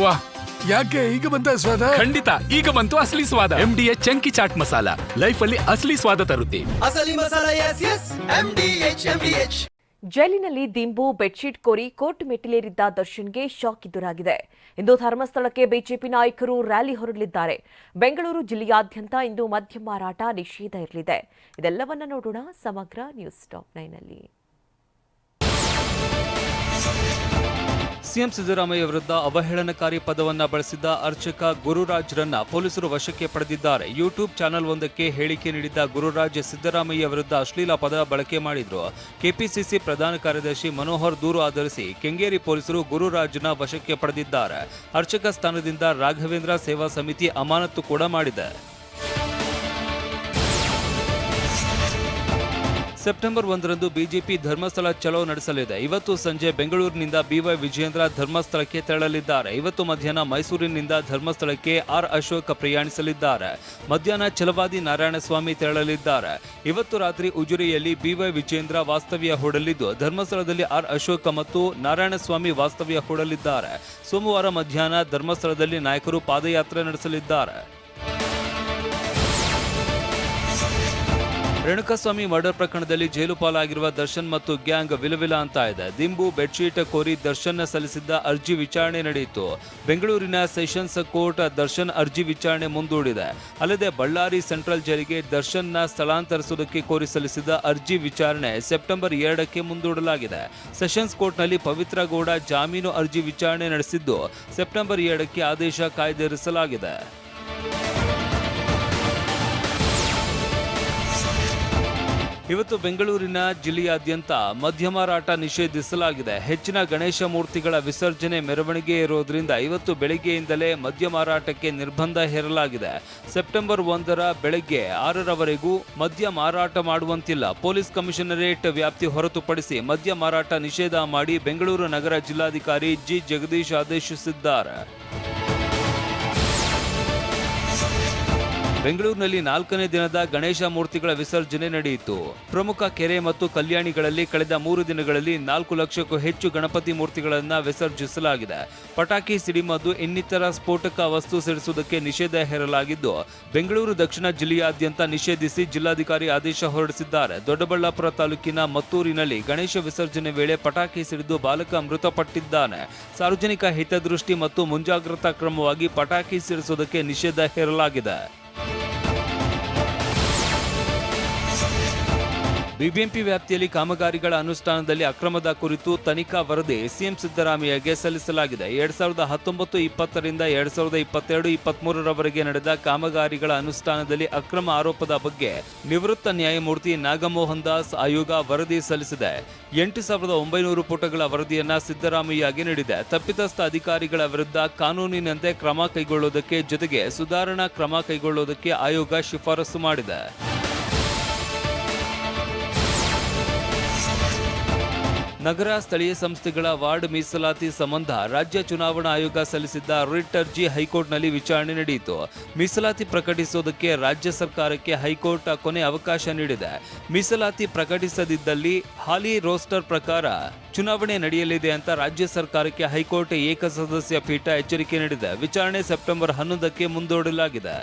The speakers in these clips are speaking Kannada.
ವಾ ಯಾಕೆ ಈಗ ಬಂತ ಸ್ವಾದ ಖಂಡಿತ ಈಗ ಬಂತು ಅಸಲಿ ಸ್ವಾದ. M D chunky chaat masala. Life ಅಲ್ಲಿ ಅಸಲಿ ಸ್ವಾದ ತರುತ್ತೆ. ಅಸಲಿ masala S S M D H M D H ಜೈಲಿನಲ್ಲಿ ದಿಂಬು ಬೆಡ್ಶೀಟ್ ಕೋರಿ ಕೋರ್ಟ್ ಮೆಟ್ಟಿಲೇರಿದ್ದ ದರ್ಶನ್ಗೆ ಶಾಕ್ ಎದುರಾಗಿದೆ. ಇಂದು ಧರ್ಮಸ್ಥಳಕ್ಕೆ ಬಿಜೆಪಿ ನಾಯಕರು ರ್ಯಾಲಿ ಹೊರಡಲಿದ್ದಾರೆ. ಬೆಂಗಳೂರು ಜಿಲ್ಲೆಯಾದ್ಯಂತ ಇಂದು ಮದ್ಯ ಮಾರಾಟ ನಿಷೇಧ ಇರಲಿದೆ. ಇದೆಲ್ಲವನ್ನ ನೋಡೋಣ ಸಮಗ್ರ ನ್ಯೂಸ್ ಟಾಪ್ ನೈನಲ್ಲಿ ಸಿಎಂ ಸಿದ್ದರಾಮಯ್ಯ ವಿರುದ್ಧ ಅವಹೇಳನಕಾರಿ ಪದವನ್ನ ಬಳಸಿದ್ದ ಅರ್ಚಕ ಗುರುರಾಜ್ರನ್ನ ಪೊಲೀಸರು ವಶಕ್ಕೆ ಪಡೆದಿದ್ದಾರೆ. ಯೂಟ್ಯೂಬ್ ಚಾನೆಲ್ ಒಂದಕ್ಕೆ ಹೇಳಿಕೆ ನೀಡಿದ್ದ ಗುರುರಾಜ್ ಸಿದ್ದರಾಮಯ್ಯ ವಿರುದ್ಧ ಅಶ್ಲೀಲ ಪದ ಬಳಕೆ ಮಾಡಿದ್ರು. ಕೆಪಿಸಿಸಿ ಪ್ರಧಾನ ಕಾರ್ಯದರ್ಶಿ ಮನೋಹರ್ ದೂರು ಆಧರಿಸಿ ಕೆಂಗೇರಿ ಪೊಲೀಸರು ಗುರುರಾಜ್ನ ವಶಕ್ಕೆ ಪಡೆದಿದ್ದಾರೆ. ಅರ್ಚಕ ಸ್ಥಾನದಿಂದ ರಾಘವೇಂದ್ರ ಸೇವಾ ಸಮಿತಿ ಅಮಾನತು ಕೂಡ ಮಾಡಿದೆ. ಸೆಪ್ಟೆಂಬರ್ ಒಂದರಂದು ಬಿಜೆಪಿ ಧರ್ಮಸ್ಥಳ ಚಲೋ ನಡೆಸಲಿದೆ. ಇವತ್ತು ಸಂಜೆ ಬೆಂಗಳೂರಿನಿಂದ ಬಿವೈ ವಿಜಯೇಂದ್ರ ಧರ್ಮಸ್ಥಳಕ್ಕೆ ತೆರಳಲಿದ್ದಾರೆ. ಇವತ್ತು ಮಧ್ಯಾಹ್ನ ಮೈಸೂರಿನಿಂದ ಧರ್ಮಸ್ಥಳಕ್ಕೆ ಆರ್ ಅಶೋಕ್ ಪ್ರಯಾಣಿಸಲಿದ್ದಾರೆ. ಮಧ್ಯಾಹ್ನ ಛಲವಾದಿ ನಾರಾಯಣಸ್ವಾಮಿ ತೆರಳಲಿದ್ದಾರೆ. ಇವತ್ತು ರಾತ್ರಿ ಉಜುರಿಯಲ್ಲಿ ಬಿವೈ ವಿಜಯೇಂದ್ರ ವಾಸ್ತವ್ಯ ಹೂಡಲಿದ್ದು, ಧರ್ಮಸ್ಥಳದಲ್ಲಿ ಆರ್ ಅಶೋಕ ಮತ್ತು ನಾರಾಯಣಸ್ವಾಮಿ ವಾಸ್ತವ್ಯ ಹೂಡಲಿದ್ದಾರೆ. ಸೋಮವಾರ ಮಧ್ಯಾಹ್ನ ಧರ್ಮಸ್ಥಳದಲ್ಲಿ ನಾಯಕರು ಪಾದಯಾತ್ರೆ ನಡೆಸಲಿದ್ದಾರೆ. ರೇಣುಕಾಸ್ವಾಮಿ ಮರ್ಡರ್ ಪ್ರಕರಣದಲ್ಲಿ ಜೈಲು ಪಾಲಾಗಿರುವ ದರ್ಶನ್ ಮತ್ತು ಗ್ಯಾಂಗ್ ವಿಲವಿಲ ಅಂತ ಇದೆ. ದಿಂಬು, ಬೆಡ್ಶೀಟ್ ಕೋರಿ ದರ್ಶನ್ ಸಲ್ಲಿಸಿದ್ದ ಅರ್ಜಿ ವಿಚಾರಣೆ ನಡೆಯಿತು. ಬೆಂಗಳೂರಿನ ಸೆಷನ್ಸ್ ಕೋರ್ಟ್ ದರ್ಶನ್ ಅರ್ಜಿ ವಿಚಾರಣೆ ಮುಂದೂಡಿದೆ. ಅಲ್ಲದೆ ಬಳ್ಳಾರಿ ಸೆಂಟ್ರಲ್ ಜೈಲಿಗೆ ದರ್ಶನ್ನ ಸ್ಥಳಾಂತರಿಸುವುದಕ್ಕೆ ಕೋರಿ ಸಲ್ಲಿಸಿದ ಅರ್ಜಿ ವಿಚಾರಣೆ ಸೆಪ್ಟೆಂಬರ್ ಎರಡಕ್ಕೆ ಮುಂದೂಡಲಾಗಿದೆ. ಸೆಷನ್ಸ್ ಕೋರ್ಟ್ನಲ್ಲಿ ಪವಿತ್ರ ಗೌಡ ಜಾಮೀನು ಅರ್ಜಿ ವಿಚಾರಣೆ ನಡೆಸಿದ್ದು, ಸೆಪ್ಟೆಂಬರ್ ಎರಡಕ್ಕೆ ಆದೇಶ ಕಾಯ್ದಿರಿಸಲಾಗಿದೆ. ಇವತ್ತು ಬೆಂಗಳೂರಿನ ಜಿಲ್ಲೆಯಾದ್ಯಂತ ಮದ್ಯ ಮಾರಾಟ ನಿಷೇಧಿಸಲಾಗಿದೆ. ಹೆಚ್ಚಿನ ಗಣೇಶ ಮೂರ್ತಿಗಳ ವಿಸರ್ಜನೆ ಮೆರವಣಿಗೆ ಇರೋದ್ರಿಂದ ಇವತ್ತು ಬೆಳಗ್ಗೆಯಿಂದಲೇ ಮದ್ಯ ಮಾರಾಟಕ್ಕೆ ನಿರ್ಬಂಧ ಹೇರಲಾಗಿದೆ. ಸೆಪ್ಟೆಂಬರ್ ಒಂದರ ಬೆಳಗ್ಗೆ ಆರರವರೆಗೂ ಮದ್ಯ ಮಾರಾಟ ಮಾಡುವಂತಿಲ್ಲ. ಪೊಲೀಸ್ ಕಮಿಷನರೇಟ್ ವ್ಯಾಪ್ತಿ ಹೊರತುಪಡಿಸಿ ಮದ್ಯ ಮಾರಾಟ ನಿಷೇಧ ಮಾಡಿ ಬೆಂಗಳೂರು ನಗರ ಜಿಲ್ಲಾಧಿಕಾರಿ ಜಿ. ಜಗದೀಶ್ ಆದೇಶಿಸಿದ್ದಾರೆ. ಬೆಂಗಳೂರಿನಲ್ಲಿ ನಾಲ್ಕನೇ ದಿನದ ಗಣೇಶ ಮೂರ್ತಿಗಳ ವಿಸರ್ಜನೆ ನಡೆಯಿತು. ಪ್ರಮುಖ ಕೆರೆ ಮತ್ತು ಕಲ್ಯಾಣಿಗಳಲ್ಲಿ ಕಳೆದ ಮೂರು ದಿನಗಳಲ್ಲಿ ನಾಲ್ಕು ಲಕ್ಷಕ್ಕೂ ಹೆಚ್ಚು ಗಣಪತಿ ಮೂರ್ತಿಗಳನ್ನು ವಿಸರ್ಜಿಸಲಾಗಿದೆ. ಪಟಾಕಿ ಸಿಡಿಮದ್ದು ಇನ್ನಿತರ ಸ್ಫೋಟಕ ವಸ್ತು ಸಿಡಿಸುವುದಕ್ಕೆ ನಿಷೇಧ ಹೇರಲಾಗಿದ್ದು, ಬೆಂಗಳೂರು ದಕ್ಷಿಣ ಜಿಲ್ಲೆಯಾದ್ಯಂತ ನಿಷೇಧಿಸಿ ಜಿಲ್ಲಾಧಿಕಾರಿ ಆದೇಶ ಹೊರಡಿಸಿದ್ದಾರೆ. ದೊಡ್ಡಬಳ್ಳಾಪುರ ತಾಲೂಕಿನ ಮತ್ತೂರಿನಲ್ಲಿ ಗಣೇಶ ವಿಸರ್ಜನೆ ವೇಳೆ ಪಟಾಕಿ ಸಿಡಿದು ಬಾಲಕ ಮೃತಪಟ್ಟಿದ್ದಾನೆ. ಸಾರ್ವಜನಿಕ ಹಿತದೃಷ್ಟಿ ಮತ್ತು ಮುಂಜಾಗ್ರತಾ ಕ್ರಮವಾಗಿ ಪಟಾಕಿ ಸಿಡಿಸುವುದಕ್ಕೆ ನಿಷೇಧ ಹೇರಲಾಗಿದೆ. ಬಿಬಿಎಂಪಿ ವ್ಯಾಪ್ತಿಯಲ್ಲಿ ಕಾಮಗಾರಿಗಳ ಅನುಷ್ಠಾನದಲ್ಲಿ ಅಕ್ರಮದ ಕುರಿತು ತನಿಖಾ ವರದಿ ಸಿಎಂ ಸಿದ್ದರಾಮಯ್ಯಗೆ ಸಲ್ಲಿಸಲಾಗಿದೆ. ಎರಡ್ ಸಾವಿರದ ಹತ್ತೊಂಬತ್ತು ಇಪ್ಪತ್ತರಿಂದ ಎರಡ್ ಸಾವಿರದ ಇಪ್ಪತ್ತೆರಡು ಇಪ್ಪತ್ಮೂರರವರೆಗೆ ನಡೆದ ಕಾಮಗಾರಿಗಳ ಅನುಷ್ಠಾನದಲ್ಲಿ ಅಕ್ರಮ ಆರೋಪದ ಬಗ್ಗೆ ನಿವೃತ್ತ ನ್ಯಾಯಮೂರ್ತಿ ನಾಗಮೋಹನ್ ದಾಸ್ ಆಯೋಗ ವರದಿ ಸಲ್ಲಿಸಿದೆ. ಎಂಟು ಸಾವಿರದ ಒಂಬೈನೂರು ಪುಟಗಳ ವರದಿಯನ್ನ ಸಿದ್ದರಾಮಯ್ಯಗೆ ನೀಡಿದೆ. ತಪ್ಪಿತಸ್ಥ ಅಧಿಕಾರಿಗಳ ವಿರುದ್ಧ ಕಾನೂನಿನಂತೆ ಕ್ರಮ ಕೈಗೊಳ್ಳುವುದಕ್ಕೆ ಜೊತೆಗೆ ಸುಧಾರಣಾ ಕ್ರಮ ಕೈಗೊಳ್ಳುವುದಕ್ಕೆ ಆಯೋಗ ಶಿಫಾರಸು ಮಾಡಿದೆ. ನಗರ ಸ್ಥಳೀಯ ಸಂಸ್ಥೆಗಳ ವಾರ್ಡ್ ಮೀಸಲಾತಿ ಸಂಬಂಧ ರಾಜ್ಯ ಚುನಾವಣಾ ಆಯೋಗ ಸಲ್ಲಿಸಿದ್ದ ರಿಟ್ ಅರ್ಜಿ ಹೈಕೋರ್ಟ್ನಲ್ಲಿ ವಿಚಾರಣೆ ನಡೆಯಿತು. ಮೀಸಲಾತಿ ಪ್ರಕಟಿಸುವುದಕ್ಕೆ ರಾಜ್ಯ ಸರ್ಕಾರಕ್ಕೆ ಹೈಕೋರ್ಟ್ ಕೊನೆ ಅವಕಾಶ ನೀಡಿದೆ. ಮೀಸಲಾತಿ ಪ್ರಕಟಿಸದಿದ್ದಲ್ಲಿ ಹಾಲಿ ರೋಸ್ಟರ್ ಪ್ರಕಾರ ಚುನಾವಣೆ ನಡೆಯಲಿದೆ ಅಂತ ರಾಜ್ಯ ಸರ್ಕಾರಕ್ಕೆ ಹೈಕೋರ್ಟ್ ಏಕಸದಸ್ಯ ಪೀಠ ಎಚ್ಚರಿಕೆ ನೀಡಿದೆ. ವಿಚಾರಣೆ ಸೆಪ್ಟೆಂಬರ್ ಹನ್ನೊಂದಕ್ಕೆ ಮುಂದೂಡಲಾಗಿದೆ.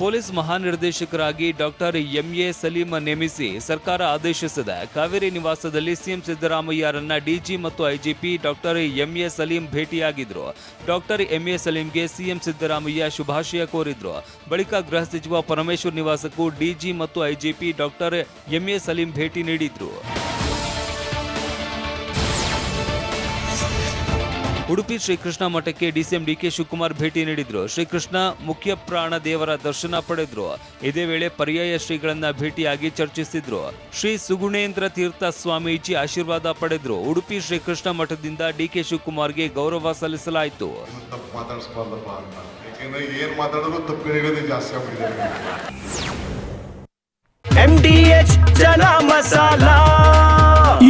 ಪೊಲೀಸ್ ಮಹಾನಿರ್ದೇಶಕರಾಗಿ ಡಾಕ್ಟರ್ ಎಂಎ ಸಲೀಂ ನೇಮಿಸಿ ಸರ್ಕಾರ ಆದೇಶಿಸಿದೆ. ಕಾವೇರಿ ನಿವಾಸದಲ್ಲಿ ಸಿಎಂ ಸಿದ್ದರಾಮಯ್ಯರನ್ನ ಡಿಜಿ ಮತ್ತು IGP doctor M A Salim ಭೇಟಿಯಾಗಿದ್ರು. Doctor M A ಸಲೀಂಗೆ ಸಿಎಂ ಸಿದ್ದರಾಮಯ್ಯ ಶುಭಾಶಯ ಕೋರಿದ್ರು. ಬಳಿಕ ಗೃಹ ಸಚಿವ ಪರಮೇಶ್ವರ್ ನಿವಾಸಕ್ಕೂ ಡಿಜಿ ಮತ್ತು I G P doctor M A Salim ಭೇಟಿ ನೀಡಿದ್ರು. ಉಡುಪಿ ಶ್ರೀಕೃಷ್ಣ ಮಠಕ್ಕೆ ಡಿಸಿಎಂ ಡಿಕೆ ಶಿವಕುಮಾರ್ ಭೇಟಿ ನೀಡಿದ್ರು. ಶ್ರೀಕೃಷ್ಣ ಮುಖ್ಯ ಪ್ರಾಣ ದೇವರ ದರ್ಶನ ಪಡೆದ್ರು. ಇದೇ ವೇಳೆ ಪರ್ಯಾಯ ಶ್ರೀಗಳನ್ನ ಭೇಟಿಯಾಗಿ ಚರ್ಚಿಸಿದ್ರು. ಶ್ರೀ ಸುಗುಣೇಂದ್ರ ತೀರ್ಥ ಸ್ವಾಮೀಜಿ ಆಶೀರ್ವಾದ ಪಡೆದ್ರು. ಉಡುಪಿ ಶ್ರೀಕೃಷ್ಣ ಮಠದಿಂದ ಡಿಕೆ ಶಿವಕುಮಾರ್ಗೆ ಗೌರವ ಸಲ್ಲಿಸಲಾಯಿತು. ತಪ್ಪು